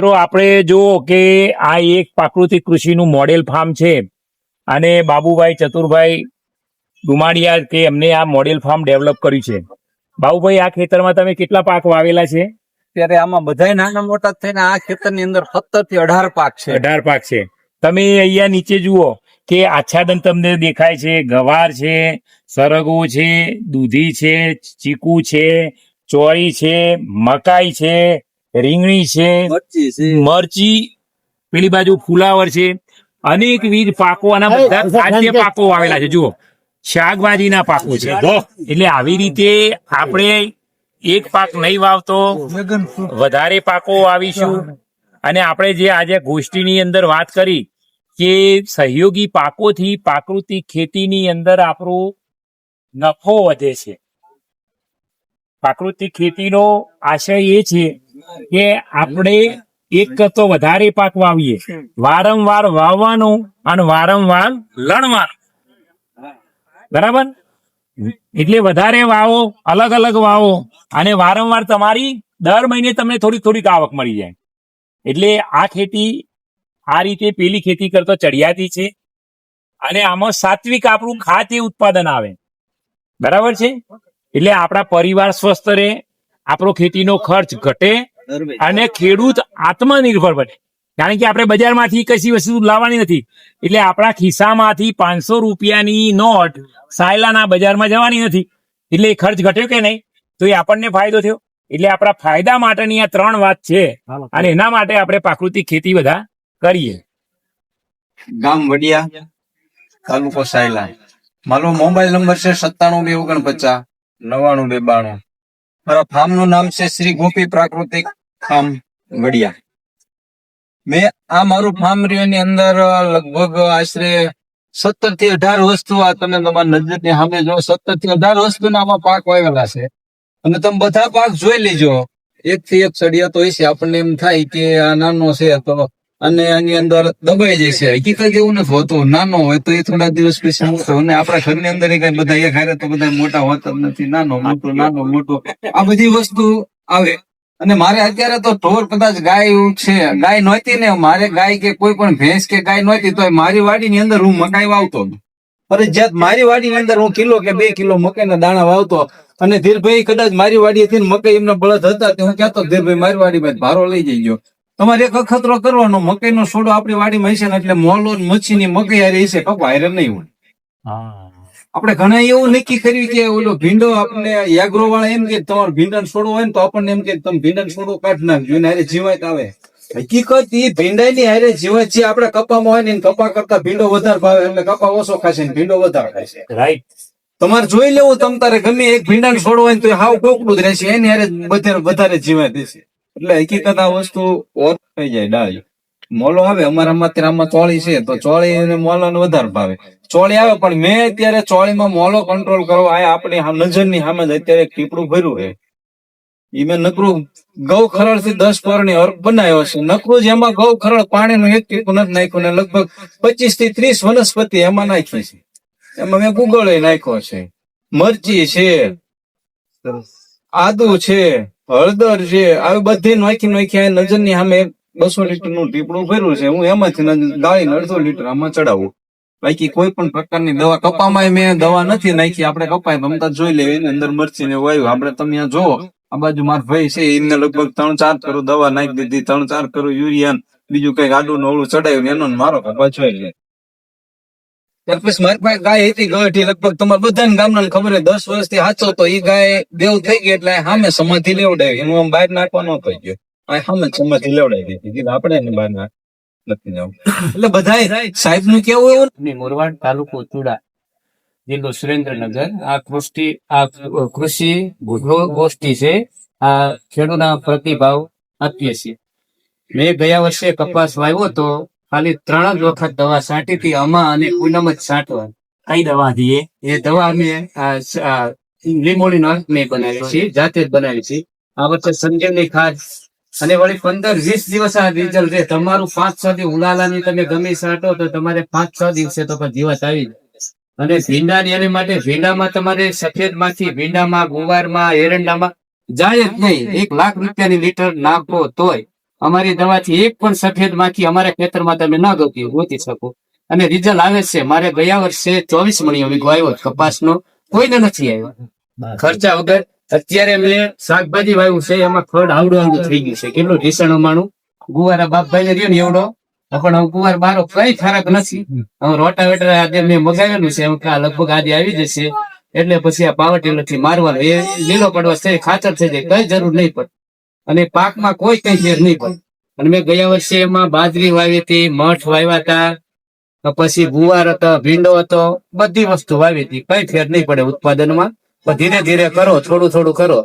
મિત્રો આપણે જુઓ કે આ એક પ્રાકૃતિક કૃષિનું મોડેલ ફાર્મ છે અને બાબુભાઈ ચતુરભાઈ ડુમાડિયા કે એમને આ મોડેલ ફાર્મ ડેવલપ કર્યું છે. બાબુભાઈ આ ખેતરમાં તમે કેટલા પાક વાવેલા છે? ત્યારે આમાં બધા નાના મોટા થઈને આ ખેતરની અંદર સત્તરથી અઢાર પાક છે. અઢાર પાક છે. તમે અહીંયા નીચે જુઓ કે આચ્છાદન તમને દેખાય છે. ગવાર છે સરગવો છે દૂધી છે ચીકુ છે ચોળી છે મકાઈ છે રીંગણી છે મરચી પેલી બાજુ ફુલાવર છે અનેકવિધ પાકો આના બધા ખાદ્ય પાકો આવેલા છે. જુઓ શાકભાજીના પાકો છે. એટલે આવી રીતે આપણે એક પાક નહીં વાવતો વધારે પાકો વાવીશું. અને આપણે જે આજે ગોષ્ઠીની અંદર વાત કરી કે સહયોગી પાકોથી પ્રાકૃતિક ખેતીની અંદર આપણો નફો વધે છે. પ્રાકૃતિક ખેતીનો આશય એ છે કે આપણે એક કરતો વધારે પાક વાવીએ, વારંવાર વાવવાનું અને વારંવાર લણવાનું. બરાબર? એટલે વધારે વાવો, અલગ અલગ વાવો અને વારંવાર તમારી દર મહિને તમને થોડી થોડીક આવક મળી જાય. એટલે આ ખેતી આ રીતે પેલી ખેતી કરતો ચડિયાતી છે અને આમાં સાત્વિક આપણું ખાદ્ય ઉત્પાદન આવે. બરાબર છે? એટલે આપણા પરિવાર સ્વસ્થ રહે, આપણો ખેતીનો ખર્ચ ઘટે અને ખેડૂત આત્મનિર્ભર બને. કારણ કે આપણે બજારમાંથી કશી વસ્તુ લાવવાની નથી. એટલે આપણા ખિસ્સામાંથી પાંચસો રૂપિયાની નોટ સાયલાના બજારમાં જવાની નથી. એટલે એ ખર્ચ ઘટ્યો કે નહીં? તો એ આપણને ફાયદો થયો. એટલે આપણા ફાયદા માટેની આ ત્રણ વાત છે. અને એના માટે આપણે પ્રાકૃતિક ખેતી બધા કરીએ. ગામ વડિયા તાલુકો સાયલા. મારો મોબાઈલ નંબર છે સત્તાણું બે ઓગણપચાસ નવાણું બે બાણું. મારા ફાર્મનું નામ છે શ્રી ગોપી પ્રાકૃતિક. ફાર્મ વડિયા. મેં આ મારું ફાર્મની અંદર લગભગ આશરે સત્તરથી અઢાર વસ્તુ આ તમે તમારી નજરની સામે જો સત્તરથી અઢાર વસ્તુ આમાં પાક વાવેલા છે. અને તમે બધા પાક જોઈ લેજો. એક થી એક સળિયા તો હશે. આપણને એમ થાય કે આ નાનો છે તો અને આની અંદર દબાઈ જશે. હકીકત એવું નથી હોતું. નાનો હોય તો એ થોડા દિવસ પછી અને આપણા ઘરની અંદર કઈ બધા એક હારે તો બધા મોટા હોતા નથી. નાનો, મોટો નાનો, મોટો. આ બધી વસ્તુ આવે. અને મારે અત્યારે તો ઢોર કદાચ ગાય છે, ગાય નહોતી ને મારે ગાય કે કોઈ પણ ભેંસ કે ગાય નહોતી તો મારી વાડી ની અંદર હું મકાઈ વાવતો ફરજિયાત મારી વાડીની અંદર હું કિલો કે બે કિલો મકાઈના દાણા વાવતો અને ધીરભાઈ કદાચ મારી વાડી હતી મકાઈ એમના બળદ હતા તે હું કહેતો, ધીરભાઈ, મારી વાડીમાં માં ભારો લઈ જઈજો. તમારે એક અખતરો કરવાનો, મકાઈનો સોડો આપણી વાડીમાં હશે ને એટલે મોલો મચ્છી ની મકાઈ હારે હશે કપા હારે નહીં હોય. આપણે ઘણા એવું નક્કી કર્યું કે ઓલો ભીંડો આપણે યાગ્રો વાળા એમ કે તમારો ભીંડા છોડવો હોય ને તો આપણને એમ કે તમે ભીંડા છોડવો કાઢ નાખજો એને હારે જીવાત આવે. હકીકત એ ભીંડાની હારે જીવાત જે આપણે કપામાં હોય ને કપા કરતા ભીંડો વધારે ભાવે એટલે કપા ઓછો ખાશે ને ભીંડો વધારે ખાશે રાઈટ તમારે જોઈ લેવું તમ તારે ગમે એક ભીંડા છોડો હોય ને તો હાવ કોકડું જ રહેશે એને હારે વધારે વધારે જીવાત દેશે. એટલે હકીકત આ વસ્તુ ઓર થઈ જાય ડાળી મોલો આવે અમારા માત્ર આમાં ચોળી છે તો ચોળી અને મોલો વધારે ભાવે. ચોળી આવે પણ મેં અત્યારે ચોળીમાં મોલો કંટ્રોલ કરો આ આપણી નજરની સામે જ અત્યારે એક ટીપડું ભર્યું છે. એ મેં નકરું ગૌ ખરળથી દસ પરની અર્ક બનાવ્યો છે. નકરું જેમાં ગૌ ખરડ પાણીનું એક ટીપું નથી નાખ્યું ને લગભગ પચીસથી ત્રીસ વનસ્પતિ એમાં નાખી છે. એમાં મેં ગુગળે નાખ્યો છે. મરચી છે આદુ છે હળદર છે આવી બધી નાખી નાખી નજરની સામે બસો લીટરનું ટીપડું ભર્યું છે. હું એમાંથી ગાળીને અડધો લીટર આમાં ચડાવું. બાકી કોઈ પણ પ્રકારની દવા કપામાં મેં દવા નથી નાખી. આપણે કપાય રમતા જોઈ લેવી. એની અંદર મરચી ને વાયુ આપણે તમે જો આ બાજુ મારા ભાઈ છે. એમને લગભગ ત્રણ ચાર કરું દવા નાખી દીધી. ત્રણ ચાર કરું યુરિયા બીજું કંઈક આડું નવળું ચડાવ્યું એનો મારો કપા જોઈ લે. ત્યાર પછી મારી પાસે ગાય હતી. ગઢી લગભગ તમારે બધાને ગામના ખબર છે દસ વર્ષથી હાચો તો એ ગાય દેવ થઈ ગઈ એટલે સામે સમાધિ લેવડાવી. એનું આમ બહાર નાખવા ન થઈ ગયો. સામે સમાધિ લેવડાવી દીધી. આપણે બહાર નાખ નથી જવું. એટલે બધા સાહેબનું કેવું એવું મોરવાડ તાલુકો ચુડા જિલ્લો સુરેન્દ્રનગર. આ કૃષિ આ કૃષિ ગોષ્ઠી છે. આ ખેડૂતના પ્રતિભાવ આપીએ છીએ મેં ગયા વર્ષે કપાસ વાવ્યો તો ખાલી ત્રણ જ વખત દવા છાંટી હતી અમા અને પૂનમ જ છાંટવા. કઈ દવા દીએ એ? દવા અમે આ સ- આ મેં બનાવી છે જાતે જ બનાવી છે. આ વર્ષે સંજીવની ખાદ અને વળી પંદર વીસ દિવસ આ રિઝલ્ટ રે તમારું પાંચ છ દિવસ ઉલાલાની તમે ગમે સાટો તો તમારે પાંચ છ દિવસે તો પણ જીવાત આવી જાય. અને ભીંડાની એની માટે ભીંડામાં તમારે સફેદમાંથી ભીંડામાં ગુવારમાં એરંડામાં જાય જ નહીં. એક લાખ રૂપિયાની લીટર નાખો તોય અમારી દવાથી એક પણ સફેદ માખી અમારા ખેતરમાં તમે ના ગોતી ગોતી શકો. અને રિઝલ્ટ આવે છે. મારે ગયા વર્ષે ચોવીસ મણિયો વીઘો આવ્યો કપાસનો. કોઈને નથી આવ્યો. ખર્ચા વગર અત્યારે મેં શાકભાજી વાવ્યું છે એમાં ખડ આવડું આવડું થઈ ગયું છે. કેટલું ઢીસણ માણું ગુવારા બાપભાઈ ને રહ્યો ને એવડો પણ હું ગુવાર બારો કઈ ફરક નથી. હવે રોટાવેટર આજે મેં મગાવેલું છે આ લગભગ આજે આવી જશે. એટલે પછી આ પાવર નથી મારવાનું. એ લીલો પડવા થઈ ખાતર થઈ જાય કઈ જરૂર નહીં પડે. અને પાકમાં કોઈ કઈ ફેર નહીં પડે. અને મેં ગયા વર્ષે એમાં બાજરી વાવી હતી મઠ વાવ્યા હતા પછી ગુવાર હતો ભીંડો હતો બધી વસ્તુ વાવી હતી. કઈ ફેર નહીં પડે ઉત્પાદનમાં. ધીરે ધીરે કરો થોડું થોડું કરો.